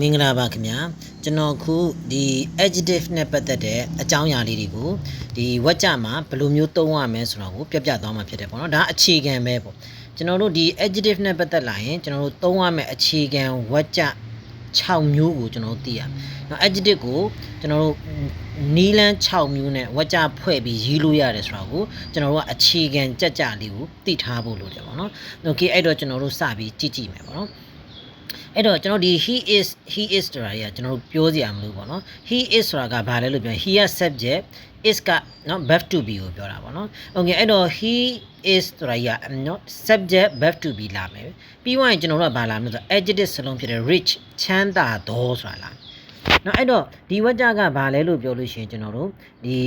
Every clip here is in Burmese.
မင်္ဂလာပါခင်ဗျာကျွန်တော်ခုဒီ adjective နဲ့ပတ်သက်တဲ့အကြောင်းအရာလေးတွေကိုဒီဝက်ကြမှာဘယ်လိုမျိုးသုံးရမလဲဆိုတော့ကိုပြပြသွားမှာဖြစ်တယ်ပေါ့နော်ဒါအခြေခံပဲပေါ့ကျွန်တော်တို့ဒီ adjective နဲ့ပတ်သက်လာရင်ကျွန်တော်တို့သုံးရမယ့်အခြေခံဝက်ကြ6မျိုးကိုကျွန်တော်တို့သိရမယ်နော် adjective ကိုကျွန်တော်တို့နီလန်း6မျိုးနဲ့ဝက်ကြဖွဲ့ပြီးရေးလို့ရတယ်ဆိုတော့ကိုကျွန်တော်တို့ကအခြေခံကြက်ကြလေးကိုသိထားဖို့လိုတယ်ပေါ့နော် okay အဲ့တော့ကျွန်တော်တို့စပြီးကြည့်ကြည့်မယ်ပေါ့နော် အဲ့တော့ကျွန်တော်ဒီ he is he is ဆိုတာကြီးကကျွန်တော်တို့ပြောစရာမလိုပေါ့နော် he is ဆိုတာကဘာလဲလို့ပြောရင် he က subject is ကနော် verb to be ကိုပြောတာပေါ့နော် okay အဲ့တော့ he is ဆိုတာကြီးကနော် subject verb to be လာမယ်ပြီးသွားရင်ကျွန်တော်တို့ကဘာလာမလဲဆိုတော့ adjective စလုံးဖြစ်တဲ့ rich ချမ်းသာသောဆိုတာလာနော်အဲ့တော့ဒီဝါကြကဘာလဲလို့ပြောလို့ရှိရင်ကျွန်တော်တို့ဒီ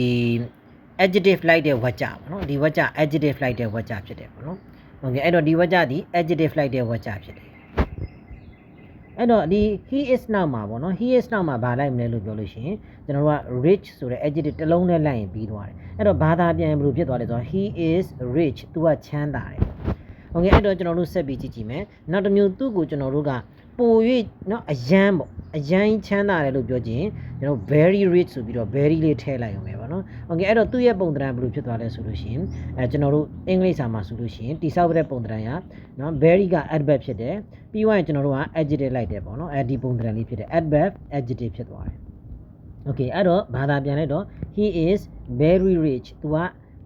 adjective လိုက်တဲ့ဝါကြပေါ့နော်ဒီဝါကြ adjective လိုက်တဲ့ဝါကြဖြစ်တယ်ပေါ့နော် okay အဲ့တော့ဒီဝါကြဒီ adjective လိုက်တဲ့ဝါကြဖြစ်တယ် အဲ့တော့ဒီ he is now မှာပေါ့နော် he is now မှာဗာလိုက်မလဲလို့ပြောလို့ရှိရင်ကျွန်တော်တို့က rich ဆိုတဲ့ adjective တစ်လုံးနဲ့လိုက်ရင်ပြီးသွားတယ်အဲ့တော့ဘာသာပြန်ရင်ဘယ်လိုဖြစ်သွားလဲဆိုတော့ he is rich သူကချမ်းသာတယ်โอเคအဲ့တော့ကျွန်တော်တို့ဆက်ပြီးကြည့်ကြည့်မယ်နောက်တစ်မျိုးသူ့ကိုကျွန်တော်တို့က ပို၍เนาะအရန်ပေါ့အရန်ချမ်းသာတယ်လို့ပြောခြင်းကျွန်တော် very rich ဆိုပြီးတော့ very လေးထည့်လိုက်ရုံပဲပေါ့နော်โอเคအဲ့တော့သူ့ရဲ့ပုံသဏ္ဍာန်ဘယ်လိုဖြစ်သွားလဲဆိုလို့ရှိရင်အဲကျွန်တော်တို့အင်္ဂလိပ်စာမှာဆိုလို့ရှိရင်တိဆောက်တဲ့ပုံသဏ္ဍာန်ကเนาะ very က adverb ဖြစ်တယ်ပြီးသွားရင်ကျွန်တော်တို့က adjective လိုက်တယ်ပေါ့နော်အဲဒီပုံသဏ္ဍာန်လေးဖြစ်တယ် adverb adjective ဖြစ်သွားတယ် okay အဲ့တော့ဘာသာပြန်လိုက်တော့ he is very rich သူက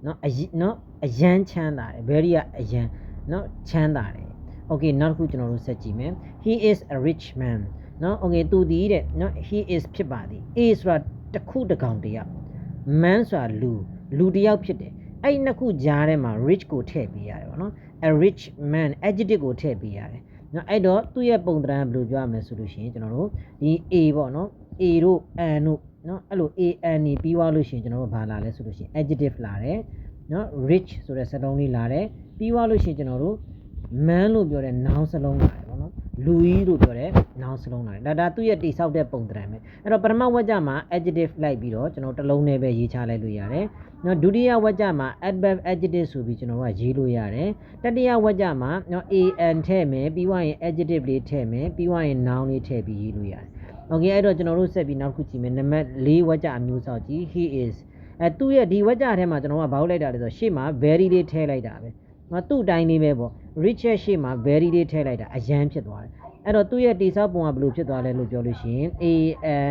เนาะအယเนาะအရန်ချမ်းသာတယ် very ကအရန်เนาะချမ်းသာတယ် okay နောက်တစ်ခုကျွန်တော်တို့ဆက်ကြည့်မယ် he is a rich man နော် okay သူဒီတဲ့နော် he is ဖြစ်ပါသည် a ဆိုတာတခုတကောင်တယောက် man ဆိုတာလူလူတယောက်ဖြစ်တယ်အဲ့ဒီနှစ်ခုကြားထဲမှာ rich ကိုထည့်ပေးရတယ်ပေါ့နော် a rich man adjective ကိုထည့်ပေးရတယ်နော်အဲ့တော့သူ့ရဲ့ပုံသဏ္ဍာန်ဘယ်လိုပြောရမလဲဆိုလို့ရှိရင်ကျွန်တော်တို့ဒီ a ပေါ့နော် a တို့ an တို့နော်အဲ့လို an နေပြီးွားလို့ရှိရင်ကျွန်တော်တို့ဘာလာလဲဆိုလို့ရှိရင် adjective လာတယ်နော် rich ဆိုတဲ့စကားလုံးလေးလာတယ်ပြီးွားလို့ရှိရင်ကျွန်တော်တို့ man လို့ပြောတဲ့ noun စလုံးလာတယ်ပေါ့နော်လူကြီးလို့ပြောတဲ့ noun စလုံးလာတယ်ဒါဒါသူ့ရဲ့တိဆောက်တဲ့ပုံသဏ္ဍာန်ပဲအဲ့တော့ပထမဝါကျမှာ adjective လိုက်ပြီးတော့ကျွန်တော်တစ်လုံးနဲ့ပဲရေးချလိုက်လို့ရတယ်နော်ဒုတိယဝါကျမှာ adverb adjective ဆိုပြီးကျွန်တော်တို့ကရေးလို့ရတယ်တတိယဝါကျမှာနော် an ထည့်မယ်ပြီးသွားရင် adjective လေးထည့်မယ်ပြီးသွားရင် noun လေးထည့်ပြီးရေးလို့ရတယ် okay အဲ့တော့ကျွန်တော်တို့ဆက်ပြီးနောက်တစ်ခုကြည့်မယ်နံပါတ်၄ဝါကျအမျိုးအစားကြည့် he is အဲသူ့ရဲ့ဒီဝါကျထဲမှာကျွန်တော်ကဘာလို့လိုက်တာလဲဆိုတော့ရှေ့မှာ very လေးထည့်လိုက်တာပဲ ငါသူ့အတိုင်းလေးပဲပေါ့ rich ရဲ့ရှေ့မှာ very လေးထည့်လိုက်တာအရန်ဖြစ်သွားတယ်အဲ့တော့သူ့ရဲ့တိဆောက်ပုံကဘယ်လိုဖြစ်သွားလဲလို့ပြောလို့ရှိရင်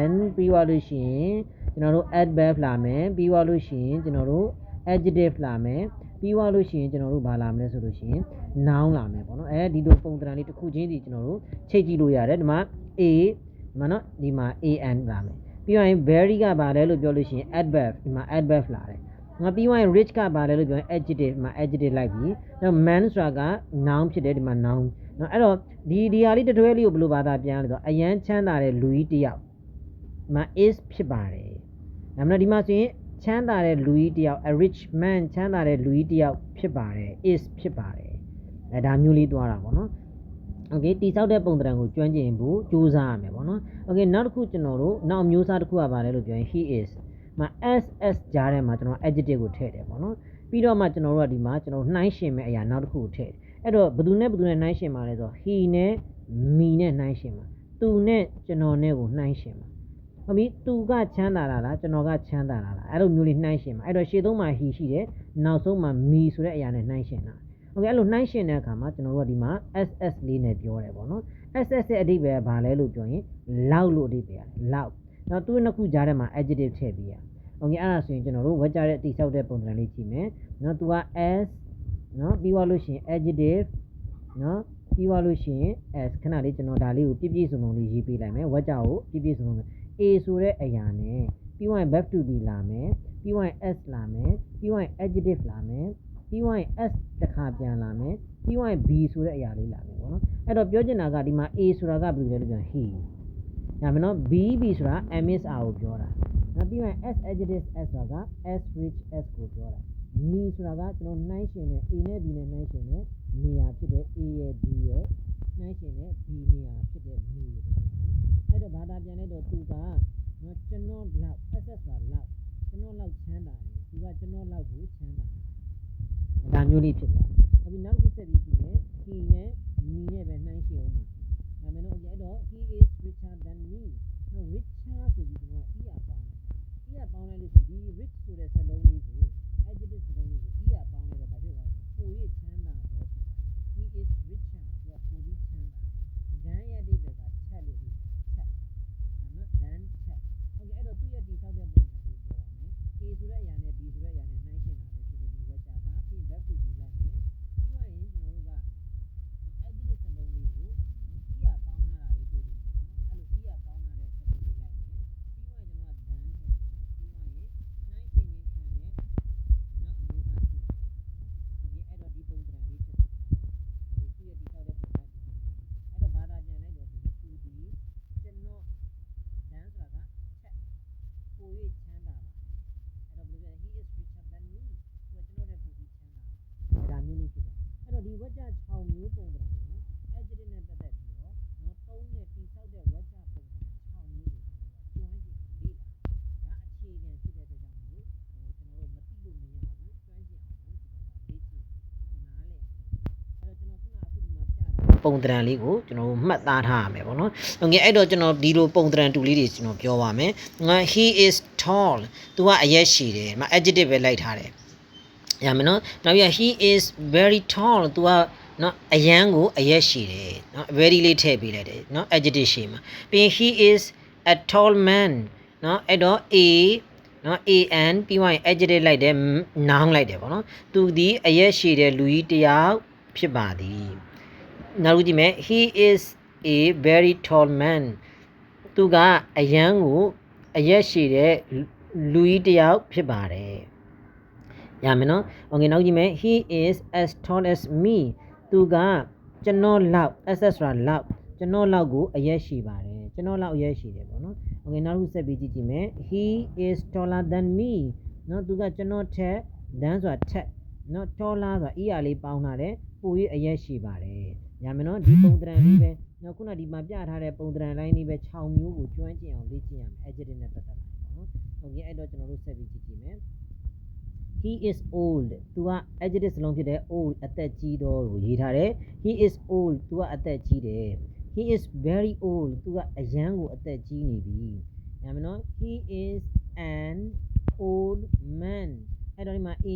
an ပြီးသွားလို့ရှိရင်ကျွန်တော်တို့ adverb လာမယ်ပြီးသွားလို့ရှိရင်ကျွန်တော်တို့ adjective လာမယ်ပြီးသွားလို့ရှိရင်ကျွန်တော်တို့ဘာလာမလဲဆိုလို့ရှိရင် noun လာမယ်ပေါ့နော်အဲဒီလိုပုံသဏ္ဍာန်လေးတစ်ခုချင်းစီကျွန်တော်တို့ချိန်ကြည့်လို့ရတယ်ဒီမှာ a ဒီမှာနော်ဒီမှာ an လာမယ်ပြီးသွားရင် very ကဘာလဲလို့ပြောလို့ရှိရင် adverb ဒီမှာ adverb လာတယ် ငါပြီးသွားရင် rich ကဘာလဲလို့ပြောရင် adjective ဒီမှာ adjective လိုက်ပြီနောက် man ဆိုတာက noun ဖြစ်တယ်ဒီမှာ noun နော်အဲ့တော့ဒီဒီဟာလေးတစ်တွဲလေးကိုဘယ်လိုဘာသာပြန်လဲဆိုတော့အရန်ချမ်းသာတဲ့လူကြီးတစ်ယောက်ဒီမှာ is ဖြစ်ပါတယ်ဒါမှမဟုတ်ဒီမှာဆိုရင်ချမ်းသာတဲ့လူကြီးတစ်ယောက် a rich man ချမ်းသာတဲ့လူကြီးတစ်ယောက်ဖြစ်ပါတယ် is ဖြစ်ပါတယ်အဲဒါမျိုးလေးသွားတာပေါ့နော် โอเคတိဆောက်တဲ့ပုံသဏ္ဍာန်ကိုကျွမ်းကျင်ဖို့ကြိုးစားရမယ်ပေါ့နော်โอเคနောက်တစ်ခုကျွန်တော်တို့နောက်မျိုးစားတစ်ခုကပါလဲလို့ပြောရင် he is မှာ s s ကြားထဲမှာကျွန်တော် adjective ကိုထည့်တယ်ပေါ့နော်ပြီးတော့မှကျွန်တော်တို့ကဒီမှာကျွန်တော်နှိုင်းရှင်မဲ့အရာနောက်တစ်ခုကိုထည့်တယ်အဲ့တော့ဘယ်သူနဲ့ဘယ်သူနဲ့နှိုင်းရှင်မှာလဲဆိုတော့ he နဲ့ me နဲ့နှိုင်းရှင်မှာသူနဲ့ကျွန်တော်နဲ့ကိုနှိုင်းရှင်မှာဟုတ်ပြီသူကချမ်းသာတာလားကျွန်တော်ကချမ်းသာတာလားအဲ့လိုမျိုးလေးနှိုင်းရှင်မှာအဲ့တော့ရှေ့ဆုံးမှာ he ရှိတယ်နောက်ဆုံးမှာ me ဆိုတဲ့အရာနဲ့နှိုင်းရှင်တာ โอเคအဲ့လိုနှိုင်းရှင်တဲ့အခါမှာကျွန်တော်တို့ကဒီမှာ SS လေးနဲ့ပြောတယ်ပေါ့နော် SS ရဲ့အဓိပ္ပာယ်ကဘာလဲလို့ပြောရင်လောက်လို့အဓိပ္ပာယ်ရတယ်လောက် နောက်သူနှစ်ခုကြားထဲမှာ adjective ထည့်ပေးရโอเคအဲ့ဒါဆိုရင်ကျွန်တော်တို့ဝက်ကြတဲ့တိဆောက်တဲ့ပုံစံလေးကြည့်မယ်နော်သူက S နော်ပြီးသွားလို့ရှိရင် adjective နော်ပြီးသွားလို့ရှိရင် S ခဏလေးကျွန်တော်ဒါလေးကိုပြည့်ပြည့်စုံစုံလေးရေးပေးလိုက်မယ်ဝက်ကြကိုပြည့်ပြည့်စုံစုံ A ဆိုတဲ့အရာနဲ့ပြီးသွားရင် verb to be လာမယ်ပြီးသွားရင် S လာမယ်ပြီးသွားရင် adjective လာမယ် ပြီးသွားရင် s တစ်ခါပြန်လာမယ်ပြီးသွားရင် b ဆိုတဲ့အရာလေးလာမယ်ပေါ့နော်အဲ့တော့ပြောချင်တာကဒီမှာ a ဆိုတာကဘယ်လိုလဲလို့ပြောရင် he ညာမယ်နော် b b ဆိုတာ ms r ကိုပြောတာနောက်ပြီးရင် s adjective s ဆိုတာက s rich s ကိုပြောတာ me ဆိုတာကကျွန်တော်နှိုင်းရှင်တဲ့ a နဲ့ b နဲ့နှိုင်းရှင်တဲ့နေရာဖြစ်တဲ့ a ရဲ့ b ရဲ့နှိုင်းရှင်တဲ့ b နေရာဖြစ်တဲ့ me ရဲ့ပေါ့နော်အဲ့တော့ဘာသာပြန်လိုက်တော့သူကနော်ကျွန်တော်လောက် ss ဆိုတာလောက်ကျွန်တော်လောက်ချမ်းသာတယ်သူကကျွန်တော်လောက်ကိုချမ်းသာတယ်ဒါမျိုးလေးဖြစ်သွားတယ်။နောက်ပြီးနောက်တစ်ခုဆက်ပြီးကြည့်မယ်။ မျိုးပုံစံကို adjective နဲ့ပတ်သက်ပြီးတော့နော်သုံးတဲ့တိဆောက်တဲ့ဝါကျပုံစံ6မျိုးကိုကျွန်တော်ကျွမ်းကျင်အောင်လေ့လာဒါအခြေခံဖြစ်တဲ့အတွက်ကြောင့်မို့ဟိုကျွန်တော်တို့မသိလို့မရဘူးကျွမ်းကျင်အောင်ကျွန်တော်ကလေ့ကျင့်နားလည်အောင်အဲ့တော့ကျွန်တော်ခုနအခုဒီမှာပြတာပုံသဏ္ဍာန်လေးကိုကျွန်တော်မှတ်သားထားရမယ်ပေါ့နော်။ဟုတ်ကဲ့အဲ့တော့ကျွန်တော်ဒီလိုပုံသဏ္ဍာန်တူလေးတွေကျွန်တော်ပြောပါမယ်။ he is tall သူကအရက်ရှည်တယ်။မ adjective ပဲလိုက်ထားတယ်။ရမယ်နော်။နောက်ပြီး he is very tall သူက နော်အရန်ကိုအရက်ရှည်တယ်နော် very လေးထည့်ပေးလိုက်တယ်နော် adjective ရှည်မှာပြီးရင် he is a tall man နော်အဲ့တော့ a နော် an ပြီးသွားရင် adjective လိုက်တယ် noun လိုက်တယ်ပေါ့နော်သူဒီအရက်ရှည်တဲ့လူကြီးတစ်ယောက်ဖြစ်ပါသည်နောက်တစ်ခုကြည့်မယ် he is a very tall man သူကအရန်ကိုအရက်ရှည်တဲ့လူကြီးတစ်ယောက်ဖြစ်ပါတယ်ရမယ်နော်။ Okay နောက်ကြည့်မယ် he is as tall as me သူကကျွန်တော်လောက် as ဆိုတာလောက်ကျွန်တော်လောက်ကိုအရက်ရှိပါတယ်ကျွန်တော်လောက်အရက်ရှိတယ်ပေါ့နော်။ Okay နောက်တစ်ခုဆက်ပြီးကြည့်ကြည့်မယ် he is taller than me နော်သူကကျွန်တော်ထက် than ဆိုတာထက်နော် taller ဆိုတာ er လေးပေါင်းထားတယ်ပို၍အရက်ရှိပါတယ်။ရမယ်နော်ဒီပုံသဏ္ဍာန်လေးပဲနော်ခုနဒီမှာပြထားတဲ့ပုံသဏ္ဍာန်လိုင်းလေးပဲ6မျိုးကိုကျွမ်းကျင်အောင်လေ့ကျင့်ရမယ် adjective နဲ့ပတ်သက်လာပေါ့နော်။ Okay အဲ့တော့ကျွန်တော်တို့ဆက်ပြီးကြည့်ကြည့်မယ် he is old သူက adjective စလုံးဖြစ်တဲ့ old အသက်ကြီးတော့ကိုရေးထားတယ် he is old သူကအသက်ကြီးတယ် he is very old သူကအရန်ကိုအသက်ကြီးနေပြီညမနော် he is an old man အဲ့တော့ဒီမှာ a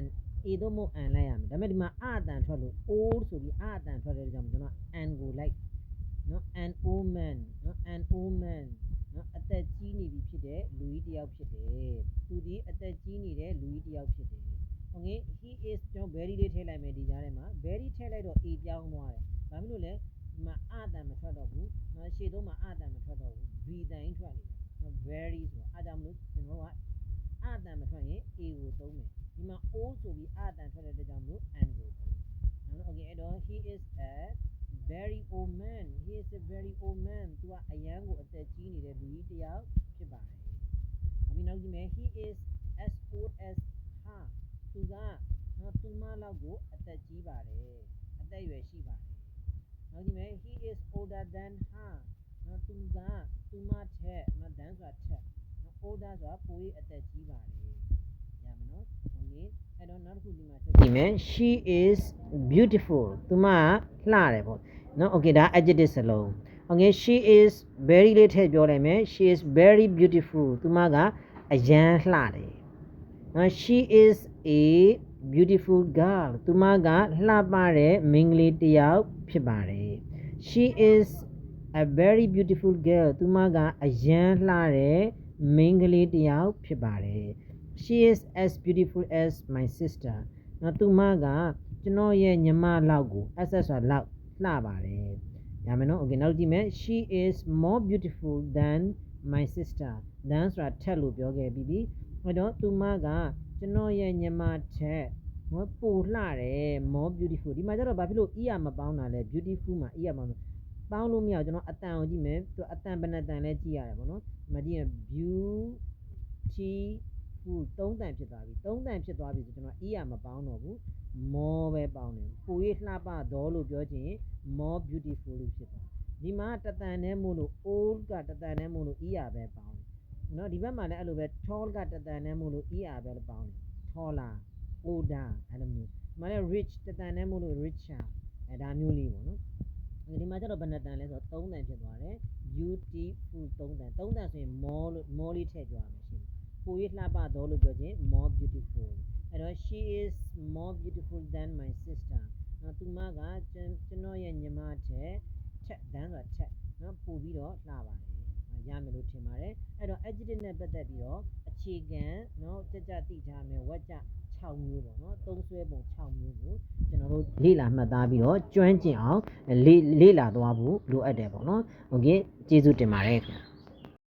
n a တော့မဟုတ် an လိုက်ရမယ်ဒါပေမဲ့ဒီမှာအအတန်ထွက်လို့ old ဆိုပြီးအအတန်ထွက်တဲ့ကြောင့်ကျွန်တော် an ကိုလိုက်နော် an old man နော် an old man နော်အသက်ကြီးနေပြီဖြစ်တဲ့လူကြီးတစ်ယောက်ဖြစ်တယ်သူဒီအသက်ကြီးနေတဲ့လူကြီးတစ်ယောက်ဖြစ်တယ်ဟုတ်ကဲ့ he is ကျွန်တော် very လေးထည့်လိုက်မယ်ဒီကြားထဲမှာ very ထည့်လိုက်တော့ a ပြောင်းသွားတယ်ဘာဖြစ်လို့လဲဒီမှာအတန်မထွက်တော့ဘူးနော်ရှေ့သုံးမှာအတန်မထွက်တော့ဘူး v တန်ထွက်နေတယ်နော် very ဆိုတော့အားကြောင့်မလို့ကျွန်တော်ကအတန်မထွက်ရင် a ကိုသုံးမယ်ဒီမှာ o ဆိုပြီးအတန်ထွက်တဲ့အတွက်ကြောင့်မလို့ n ကိုသုံးမယ်နော် okay အဲ့တော့ he is a very old man he is a very old man သူကအရန်ကိုအသက်ကြီးနေတဲ့လူကြီးတစ်ယောက်ဖြစ်ပါတယ်။အမီနောက်ကြည့်မယ် he is as old as her သူကနော်သူမလောက်ကိုအသက်ကြီးပါတယ်။အသက်အရွယ်ရှိပါတယ်။နောက်ကြည့်မယ် he is older than her နော်သူကသူမထက်နော် than ဆိုတာထက်နော် older ဆိုတာပိုပြီးအသက်ကြီးပါတယ်။ရမယ်နော်။ okay အဲ့တော့နောက်တစ်ခုဒီမှာဆက်ကြည့်မယ် she is beautiful သူမလှတယ်ပေါ့နော် okay ဒါ adjective စလုံး okay she is very လေးထည့်ပြောလိုက်မယ် she is very beautiful သူမကအရန်လှတယ်နော် she is a beautiful girl သူမကလှပတဲ့မိန်းကလေးတစ်ယောက်ဖြစ်ပါတယ် she is a very beautiful girl သူမကအရန်လှတဲ့မိန်းကလေးတစ်ယောက်ဖြစ်ပါတယ် she is as beautiful as my sister နော်သူမကကျွန်တော်ရဲ့ညီမလောက်ကို as ဆိုတာလောက်လှပါတယ် ရမယ်နော် okay နောက်ကြည့်မယ် she is more beautiful than my sister than ဆိုတာထက်လို့ပြောခဲ့ပြီးပြီအဲ့တော့သူမကကျွန်တော်ရဲ့ညီမထက်မပိုလှတယ် more beautiful ဒီမှာကျတော့ဘာဖြစ်လို့ er မပေါင်းတာလဲ beautiful မှာ er မပေါင်းလို့မရအောင်ကျွန်တော်အတန်ကိုကြည့်မယ်သူအတန်ဘယ်နှတန်လဲကြည့်ရတယ်ပေါ့နော်ဒီမှာကြည့်ရင် beauty ခုသုံးတန်ဖြစ်သွားပြီသုံးတန်ဖြစ်သွားပြီဆိုကျွန်တော် er မပေါင်းတော့ဘူး more ပဲပေါင်းတယ်ပို၍လှပတော့လို့ပြောချင် more beautiful လို့ဖြစ်သွားဒီမှာတတန်နဲ့မို့လို့ old ကတတန်နဲ့မို့လို့ er ပဲပေါင်းတယ်နော်ဒီဘက်မှာလည်းအဲ့လိုပဲ tall ကတတန်နဲ့မို့လို့ er ပဲပေါင်းတယ် taller older အဲ့လိုမျိုးဒီမှာလည်း rich တတန်နဲ့မို့လို့ richer အဲဒါမျိုးလေးပေါ့နော်ဒီမှာကျတော့ဘယ်နှတန်လဲဆိုတော့3တန်ဖြစ်သွားတယ် beautiful 3တန်3တန်ဆိုရင် more လို့ more လေးထည့်ကြရမှာရှိတယ် ပို၍လှပတော့လို့ပြောခြင်း more beautiful အဲ့တော့ she is more beautiful than my sister နော်သူမကကျွန်ကျွန်တော်ရဲ့ညီမထက်ထက်တန်းဆိုတာထက်နော်ပို့ပြီးတော့လှပါတယ်ရမယ်လို့ထင်ပါတယ်အဲ့တော့ adjective နဲ့ပတ်သက်ပြီးတော့အခြေခံနော်ကြကြသိထားမယ်ဝက်ကြ6မျိုးပေါ့နော်သုံးဆွဲပုံ6မျိုးကိုကျွန်တော်တို့လေ့လာမှတ်သားပြီးတော့ကျွမ်းကျင်အောင်လေ့လေ့လာသွားဖို့လိုအပ်တယ်ပေါ့နော်โอเคကျေးဇူးတင်ပါတယ်ခင်ဗျာ